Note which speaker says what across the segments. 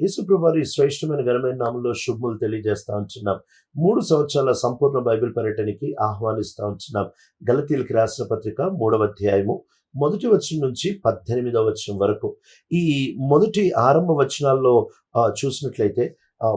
Speaker 1: యేసుప్రభారి శ్రేష్టమైన ఘనమైన నామంలో శుభములు తెలియజేస్తా ఉంటున్నాం. మూడు సంవత్సరాల సంపూర్ణ బైబిల్ పర్యటనకి ఆహ్వానిస్తూ ఉంటున్నాం. గలతీలకి రాసిన పత్రిక మూడవ అధ్యాయము మొదటి వచనం నుంచి పద్దెనిమిదవ వచనం వరకు. ఈ మొదటి ఆరంభ వచనాల్లో చూసినట్లయితే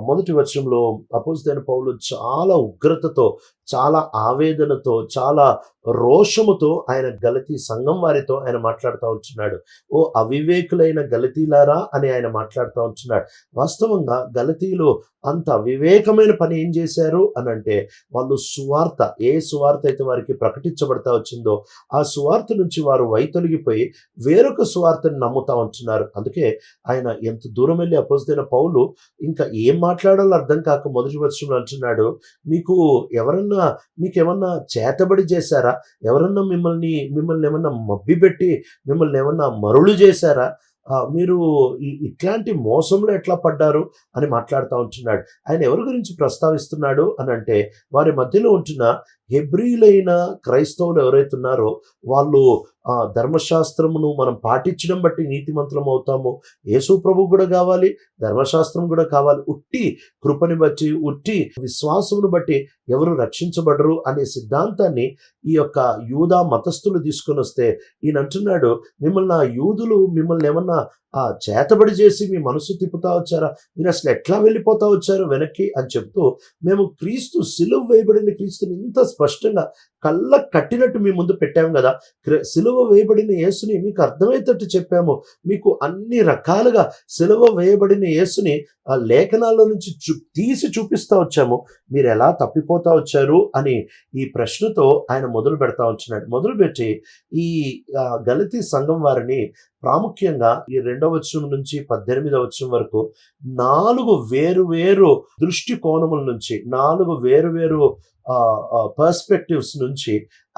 Speaker 1: మొదటి వచనంలో అపోజిదైన పౌలు చాలా ఉగ్రతతో చాలా ఆవేదనతో చాలా రోషముతో ఆయన గలతీ సంఘం వారితో ఆయన మాట్లాడుతూ ఉంటున్నాడు. ఓ అవివేకులైన గలతీలారా అని ఆయన మాట్లాడుతూ ఉంటున్నాడు. వాస్తవంగా గలతీలో అంత వివేకమైన పని ఏం చేశారు అని అంటే వాళ్ళు సువార్త ఏ సువార్త అయితే వారికి ప్రకటించబడతా వచ్చిందో ఆ సువార్త నుంచి వారు వైతొలిగిపోయి వేరొక సువార్తను నమ్ముతా ఉంటున్నారు. అందుకే ఆయన ఎంత దూరం వెళ్ళి అపోజిదైన పౌలు ఇంకా ఏం మాట్లాడాలో అర్థం కాక మొదటి వర్షంలో అంటున్నాడు మీకు ఎవరన్నా మీకు ఏమన్నా చేతబడి చేశారా? ఎవరన్నా మిమ్మల్ని మిమ్మల్ని ఏమన్నా మబ్బి పెట్టి మిమ్మల్ని ఏమన్నా మరులు చేశారా? మీరు ఇట్లాంటి మోసంలో ఎట్లా పడ్డారు? అని మాట్లాడుతూ ఉంటున్నాడు. ఆయన ఎవరి గురించి ప్రస్తావిస్తున్నాడు అని అంటే వారి మధ్యలో ఉంటున్న హెబ్రిలైన క్రైస్తవులు ఎవరైతే ఉన్నారో వాళ్ళు ఆ, ధర్మశాస్త్రమును మనం పాటించడం బట్టి నీతిమంతులం అవుతాము. యేసు ప్రభు కూడా కావాలి ధర్మశాస్త్రం కూడా కావాలి. ఉట్టి కృపని బట్టి ఉట్టి విశ్వాసమును బట్టి ఎవరు రక్షించబడరు అనే సిద్ధాంతాన్ని ఈ యొక్క యూదా మతస్థులు తీసుకొని వస్తే ఈయన అంటున్నాడు మిమ్మల్ని ఆ యూదులు మిమ్మల్ని ఏమన్నా ఆ చేతబడి చేసి మీ మనసు తిప్పుతా వచ్చారా? మీరు అసలు ఎట్లా వెళ్ళిపోతా వచ్చారు వెనక్కి? అని చెప్తూ మేము క్రీస్తు సిలువ వేయబడిన క్రీస్తుని ఇంత స్పష్టంగా కళ్ళ కట్టినట్టు మీ ముందు పెట్టాము కదా. సిలువ వేయబడిన యేసుని మీకు అర్థమయ్యేటట్టు చెప్పాము. మీకు అన్ని రకాలుగా సిలువ వేయబడిన యేసుని ఆ లేఖనాల్లో నుంచి చూ తీసి చూపిస్తా వచ్చాము. మీరు ఎలా తప్పిపోతా వచ్చారు అని ఈ ప్రశ్నతో ఆయన మొదలు పెడతా వచ్చినాడు. మొదలుపెట్టి ఈ ఆ, గలతీ సంఘం వారిని ప్రాముఖ్యంగా ఈ రెండవ వచనం నుంచి పద్దెనిమిదవ వచనం వరకు నాలుగు వేరు వేరు దృష్టి కోణముల నుంచి నాలుగు వేరు వేరు పర్స్పెక్టివ్స్ నుంచి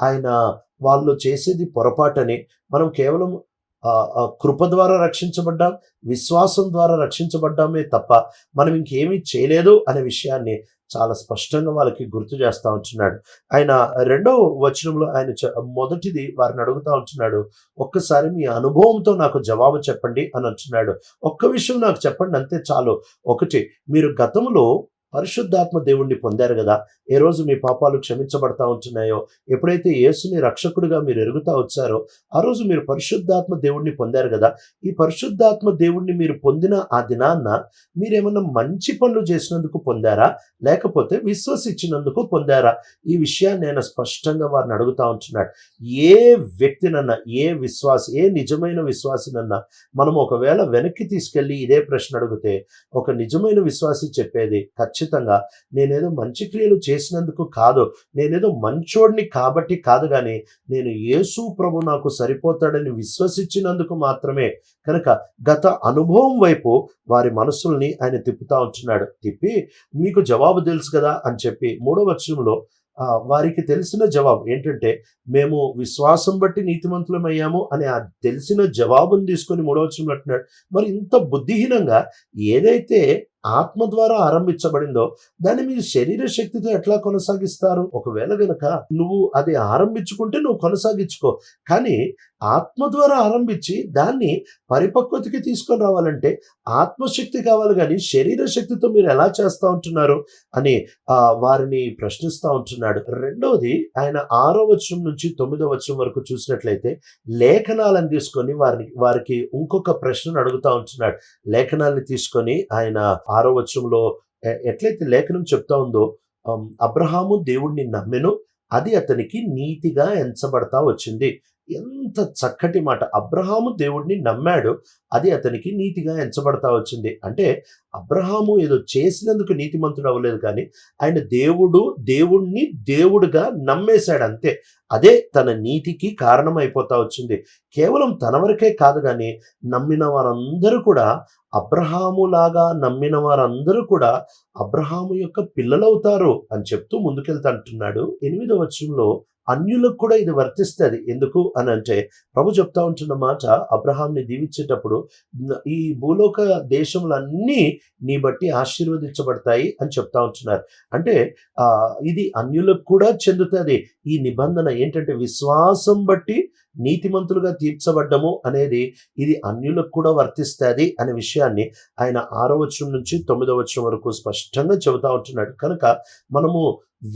Speaker 1: ఆయన వాళ్ళు చేసేది పొరపాటని. మనం కేవలం ఆ, కృప ద్వారా రక్షించబడ్డాం విశ్వాసం ద్వారా రక్షించబడ్డామే తప్ప మనం ఇంకేమీ చేయలేదు అనే విషయాన్ని చాలా స్పష్టంగా వాళ్ళకి గుర్తు చేస్తా ఉంటున్నాడు. ఆయన రెండవ వచనంలో ఆయన మొదటిది వారిని అడుగుతా ఉంటున్నాడు ఒక్కసారి మీ అనుభవంతో నాకు జవాబు చెప్పండి అని అంటున్నాడు. ఒక్క విషయం నాకు చెప్పండి అంతే చాలు. ఒకటి మీరు గతంలో పరిశుద్ధాత్మ దేవుణ్ణి పొందారు కదా. ఏ రోజు మీ పాపాలు క్షమించబడతా ఉంటున్నాయో ఎప్పుడైతే యేసుని రక్షకుడిగా మీరు ఎరుగుతా వచ్చారో ఆ రోజు మీరు పరిశుద్ధాత్మ దేవుణ్ణి పొందారు కదా. ఈ పరిశుద్ధాత్మ దేవుణ్ణి మీరు పొందిన ఆ దినాన్న మీరేమన్నా మంచి పనులు చేసినందుకు పొందారా? లేకపోతే విశ్వసించినందుకు పొందారా? ఈ విషయాన్ని ఆయన స్పష్టంగా వారిని అడుగుతా ఉంటున్నాడు. ఏ వ్యక్తినన్నా ఏ విశ్వాసి ఏ నిజమైన విశ్వాసినన్నా మనం ఒకవేళ వెనక్కి తీసుకెళ్ళి ఇదే ప్రశ్న అడిగితే ఒక నిజమైన విశ్వాసి చెప్పేది ఖచ్చితంగా నేనేదో మంచి క్రియలు చేసినందుకు కాదు నేనేదో మంచోడిని కాబట్టి కాదు కానీ నేను యేసు ప్రభు నాకు సరిపోతాడని విశ్వసించినందుకు మాత్రమే. కనుక గత అనుభవం వైపు వారి మనసుల్ని ఆయన తిప్పుతా ఉంటున్నాడు. తిప్పి మీకు జవాబు తెలుసు కదా అని చెప్పి మూడవ వచనంలో వారికి తెలిసిన జవాబు ఏంటంటే మేము విశ్వాసం బట్టి నీతిమంతులం అయ్యాము అనే ఆ తెలిసిన జవాబును తీసుకొని మూడవ అంటున్నాడు. మరి ఇంత బుద్ధిహీనంగా ఏదైతే ఆత్మ ద్వారా ఆరంభించబడిందో దాన్ని మీ శరీర శక్తితో ఎట్లా కొనసాగిస్తారు? ఒకవేళ గనక నువ్వు అది ఆరంభించుకుంటే నువ్వు కొనసాగించుకో. కానీ ఆత్మ ద్వారా ఆరంభించి దాన్ని పరిపక్వతకి తీసుకొని రావాలంటే ఆత్మశక్తి కావాలి కానీ శరీర శక్తితో మీరు ఎలా చేస్తూ ఉంటున్నారు అని వారిని ప్రశ్నిస్తూ ఉంటున్నాడు. రెండవది ఆయన ఆరో వచనం నుంచి తొమ్మిదో వచనం వరకు చూసినట్లయితే లేఖనాలను తీసుకొని వారిని వారికి ఇంకొక ప్రశ్నను అడుగుతా ఉంటున్నాడు. లేఖనాల్ని తీసుకొని ఆయన ఆరో వచనంలో ఎట్లయితే లేఖనం చెప్తా ఉందో అబ్రహాము దేవుణ్ణి నమ్మెను అది అతనికి నీతిగా ఎంచబడతా వచ్చింది. ఎంత చక్కటి మాట. అబ్రహాము దేవుడిని నమ్మాడు అది అతనికి నీతిగా ఎంచబడతా వచ్చింది. అంటే అబ్రహాము ఏదో చేసినందుకు నీతిమంతుడు అవ్వలేదు కానీ ఆయన దేవుడు దేవుణ్ణి దేవుడుగా నమ్మేశాడు అంతే. అదే తన నీతికి కారణం అయిపోతా వచ్చింది. కేవలం తన వరకే కాదు కానీ నమ్మిన వారందరూ కూడా అబ్రహాములాగా నమ్మిన వారందరూ కూడా అబ్రహాము యొక్క పిల్లలవుతారు అని చెప్తూ ముందుకెళ్తా అంటున్నాడు. ఎనిమిదవ వచనంలో అన్యులకు కూడా ఇది వర్తిస్తుంది. ఎందుకు అని అంటే ప్రభు చెప్తా ఉంటున్న మాట అబ్రహాంని దీవించేటప్పుడు ఈ భూలోక దేశములన్నీ నీ బట్టి ఆశీర్వదించబడతాయి అని చెప్తా ఉంటున్నారు. అంటే ఆ ఇది అన్యులకు కూడా చెందుతుంది. ఈ నిబంధన ఏంటంటే విశ్వాసం బట్టి నీతిమంతులుగా తీర్చబడ్డము అనేది ఇది అన్యులకు కూడా వర్తిస్తుంది అనే విషయాన్ని ఆయన ఆరో వచనం నుంచి తొమ్మిదో వచనం వరకు స్పష్టంగా చెబుతా ఉంటున్నాడు. కనుక మనము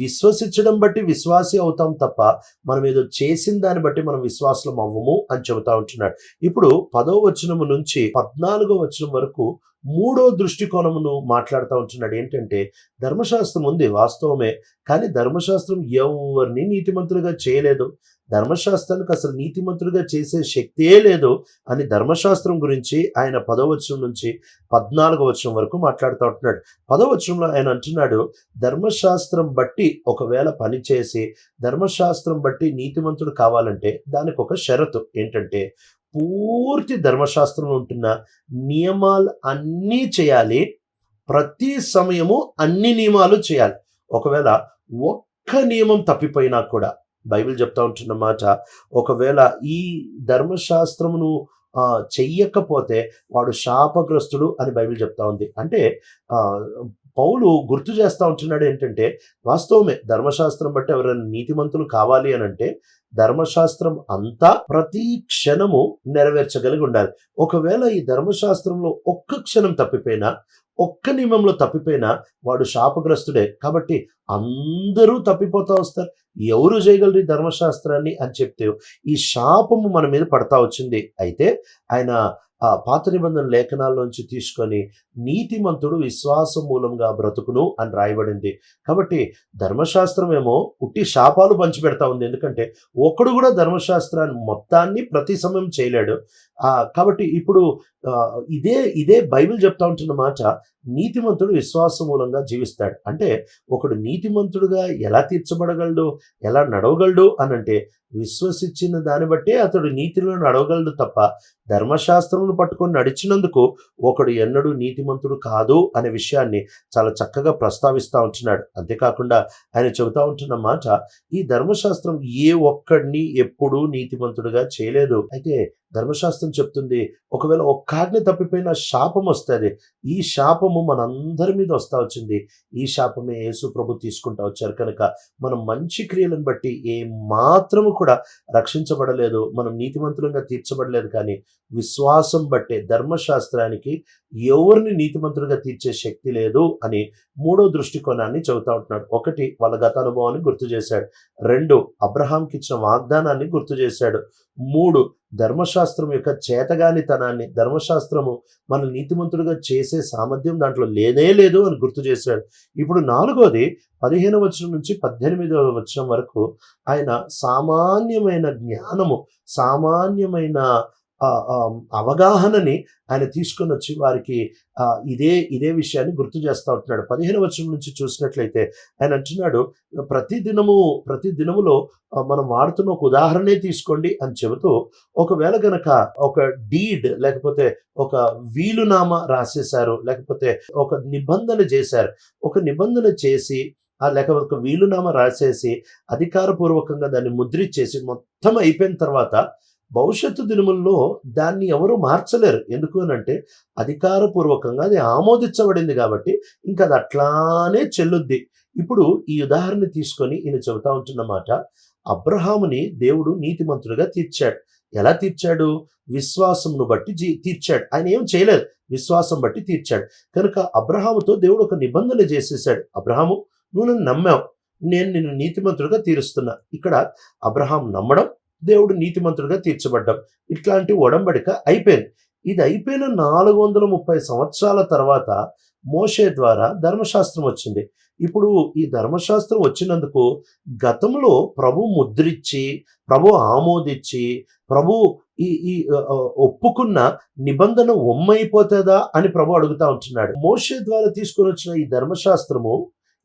Speaker 1: విశ్వసించడం బట్టి విశ్వాసి అవుతాం తప్ప మనం ఏదో చేసిన దాన్ని బట్టి మనం విశ్వాసం అవ్వము అని చెబుతా ఉంటున్నాడు. ఇప్పుడు పదో వచనము నుంచి పద్నాలుగో వచనం వరకు మూడో దృష్టికోణమును మాట్లాడుతూ ఉంటున్నాడు. ఏంటంటే ధర్మశాస్త్రం ఉంది వాస్తవమే కానీ ధర్మశాస్త్రం ఎవరిని నీతిమంతులుగా చేయలేదు. ధర్మశాస్త్రానికి అసలు నీతిమంతుడిగా చేసే శక్తియే లేదు అని ధర్మశాస్త్రం గురించి ఆయన పదవచనం నుంచి పద్నాలుగో వచనం వరకు మాట్లాడుతూ ఉంటున్నాడు. పదవచనంలో ఆయన అంటున్నాడు ధర్మశాస్త్రం బట్టి ఒకవేళ పని చేసి ధర్మశాస్త్రం బట్టి నీతిమంతుడు కావాలంటే దానికి ఒక షరతు ఏంటంటే పూర్తి ధర్మశాస్త్రంలో ఉంటున్న నియమాలు అన్నీ చేయాలి ప్రతి సమయము అన్ని నియమాలు చేయాలి. ఒకవేళ ఒక్క నియమం తప్పిపోయినా కూడా బైబిల్ చెప్తా ఉంటున్న మాట ఒకవేళ ఈ ధర్మశాస్త్రమును ఆ, చెయ్యకపోతే వాడు శాపగ్రస్తుడు అని బైబిల్ చెప్తా ఉంది. అంటే ఆ, పౌలు గుర్తు చేస్తా ఉంటున్నాడు ఏంటంటే వాస్తవమే ధర్మశాస్త్రం బట్టి ఎవరైనా నీతిమంతులు కావాలి అని అంటే ధర్మశాస్త్రం అంతా ప్రతి క్షణము నెరవేర్చగలిగి ఉండాలి. ఒకవేళ ఈ ధర్మశాస్త్రంలో ఒక్క క్షణం తప్పిపోయినా ఒక్క నియమంలో తప్పిపోయినా వాడు శాపగ్రస్తుడే కాబట్టి అందరూ తప్పిపోతా వస్తారు. ఎవరు చేయగలరు ఈ ధర్మశాస్త్రాన్ని అని చెప్తే ఈ శాపము మన మీద పడతా వచ్చింది. అయితే ఆయన ఆ పాత నిబంధన లేఖనాల్లోంచి తీసుకొని నీతిమంతుడు విశ్వాసం మూలంగా బ్రతుకును అని రాయబడింది. కాబట్టి ధర్మశాస్త్రం ఏమో పుట్టి శాపాలు పంచిపెడతా ఉంది. ఎందుకంటే ఒక్కడు కూడా ధర్మశాస్త్రాన్ని మొత్తాన్ని ప్రతి సమయం చేయలేడు. ఆ కాబట్టి ఇప్పుడు ఆ, ఇదే ఇదే బైబిల్ చెప్తా ఉంటున్న మాట నీతిమంతుడు విశ్వాసం మూలంగా జీవిస్తాడు. అంటే ఒకడు నీతిమంతుడుగా ఎలా తీర్చబడగలడు ఎలా నడవగలడు అని అంటే విశ్వసించిన దాన్ని బట్టే అతడు నీతిలో నడవగలడు తప్ప ధర్మశాస్త్రమును పట్టుకొని నడిచినందుకు ఒకడు ఎన్నడూ నీతిమంతుడు కాదు అనే విషయాన్ని చాలా చక్కగా ప్రస్తావిస్తూ ఉంటున్నాడు. అంతేకాకుండా ఆయన చెబుతా ఉంటున్న మాట ఈ ధర్మశాస్త్రం ఏ ఒక్కడిని ఎప్పుడూ నీతిమంతుడుగా చేయలేదు. అయితే ధర్మశాస్త్రం చెప్తుంది ఒకవేళ ఒక్క ఆజ్ఞ తప్పిపోయిన శాపం వస్తుంది. ఈ శాపము మనందరి మీద వస్తా వచ్చింది. ఈ శాపమే యేసు ప్రభు తీసుకుంటా వచ్చారు కనుక మనం మంచి క్రియలను బట్టి ఏ మాత్రము కూడా రక్షించబడలేదు. మనం నీతిమంతులంగా తీర్చబడలేదు కానీ విశ్వాసం బట్టే ధర్మశాస్త్రానికి ఎవరిని నీతిమంతుడిగా తీర్చే శక్తి లేదు అని మూడో దృష్టికోణాన్ని చెబుతా ఉంటున్నాడు. ఒకటి వాళ్ళ గత అనుభవాన్ని గుర్తు చేశాడు. రెండు అబ్రహాంకి ఇచ్చిన వాగ్దానాన్ని గుర్తు చేశాడు. మూడు ధర్మశాస్త్రం యొక్క చేతగానితనాన్ని ధర్మశాస్త్రము మన నీతిమంతుడిగా చేసే సామర్థ్యం దాంట్లో లేనే లేదు అని గుర్తు చేశాడు. ఇప్పుడు నాలుగోది పదిహేను వచనం నుంచి పద్దెనిమిదవ వచనం వరకు ఆయన సామాన్యమైన జ్ఞానము సామాన్యమైన అవగాహనని ఆయన తీసుకొని వచ్చి వారికి ఇదే ఇదే విషయాన్ని గుర్తు చేస్తూ ఉంటున్నాడు. పదిహేను వర్షం నుంచి చూసినట్లయితే ఆయన అంటున్నాడు ప్రతి దినము ప్రతి దినములో మనం వాడుతున్న ఒక ఉదాహరణే తీసుకోండి అని చెబుతూ ఒకవేళ గనక ఒక డీడ్ లేకపోతే ఒక వీలునామా రాసేశారు లేకపోతే ఒక నిబంధన చేశారు ఒక నిబంధన చేసి ఆ లేకపోతే ఒక వీలునామా రాసేసి అధికారపూర్వకంగా దాన్ని ముద్రించేసి మొత్తం అయిపోయిన తర్వాత భవిష్యత్తు దినముల్లో దాన్ని ఎవరు మార్చలేరు. ఎందుకు అని అంటే అధికారపూర్వకంగా అది ఆమోదించబడింది కాబట్టి ఇంకా అది అట్లానే చెల్లుద్ది. ఇప్పుడు ఈ ఉదాహరణ తీసుకొని ఈయన చెబుతా ఉంటున్నమాట. అబ్రహాముని దేవుడు నీతిమంతుడిగా తీర్చాడు. ఎలా తీర్చాడు? విశ్వాసంను బట్టి జీ తీర్చాడు. ఆయన ఏం చేయలేదు. విశ్వాసం బట్టి తీర్చాడు. కనుక అబ్రహాముతో దేవుడు ఒక నిబంధన చేసేసాడు. అబ్రహాము నువ్వు నన్ను నమ్మావు. నేను నిన్ను నీతిమంతుడిగా తీరుస్తున్నా. ఇక్కడ అబ్రహాం నమ్మడం దేవుడు నీతిమంతుడిగా తీర్చబడ్డం. ఇట్లాంటి ఒడంబడిక అయిపోయింది. ఇది అయిపోయిన నాలుగు వందల ముప్పై సంవత్సరాల తర్వాత మోషే ద్వారా ధర్మశాస్త్రం వచ్చింది. ఇప్పుడు ఈ ధర్మశాస్త్రం వచ్చినందుకు గతంలో ప్రభు ముద్రిచ్చి ప్రభు ఆమోదించి ప్రభు ఈ ఈ ఒప్పుకున్న నిబంధన ఒమ్మైపోతుందా అని ప్రభు అడుగుతా ఉంటున్నాడు. మోషే ద్వారా తీసుకొని వచ్చిన ఈ ధర్మశాస్త్రము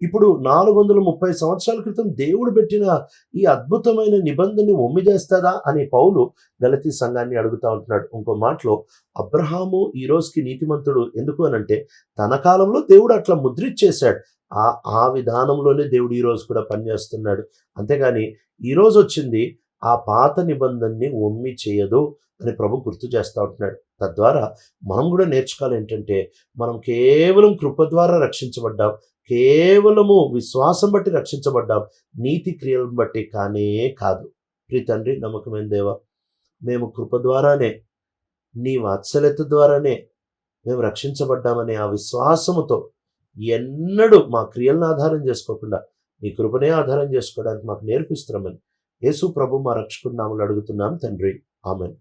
Speaker 1: ఇప్పుడు నాలుగు వందల ముప్పై సంవత్సరాల క్రితం దేవుడు పెట్టిన ఈ అద్భుతమైన నిబంధనని ఒమ్మి చేస్తాదా అని పౌలు గలతీ సంఘాన్ని అడుగుతా ఉంటున్నాడు. ఇంకో మాటలో అబ్రహాము ఈ రోజుకి నీతిమంతుడు ఎందుకు అనంటే తన కాలంలో దేవుడు అట్లా ముద్రిచ్చేశాడు ఆ ఆ విధానంలోనే దేవుడు ఈరోజు కూడా పనిచేస్తున్నాడు. అంతేగాని ఈ రోజు వచ్చింది ఆ పాత నిబంధనని ఒమ్మి చేయదు అని ప్రభు గుర్తు చేస్తూ ఉంటున్నాడు. తద్వారా మనం కూడా నేర్చుకోవాలి ఏంటంటే మనం కేవలం కృప ద్వారా రక్షించబడ్డాం కేవలము విశ్వాసం బట్టి రక్షించబడ్డాం నీతి క్రియలను బట్టి కానే కాదు. ప్రీ తండ్రి నమ్మకమైన దేవ మేము కృప ద్వారానే నీ వాత్సల్యత ద్వారానే మేము రక్షించబడ్డామనే ఆ విశ్వాసముతో ఎన్నడూ మా క్రియలను ఆధారం చేసుకోకుండా నీ కృపనే ఆధారం చేసుకోవడానికి మాకు నేర్పిస్తున్నామని యేసు ప్రభు మా రక్షకుడు నామలు అడుగుతున్నాం తండ్రి. ఆమెన్.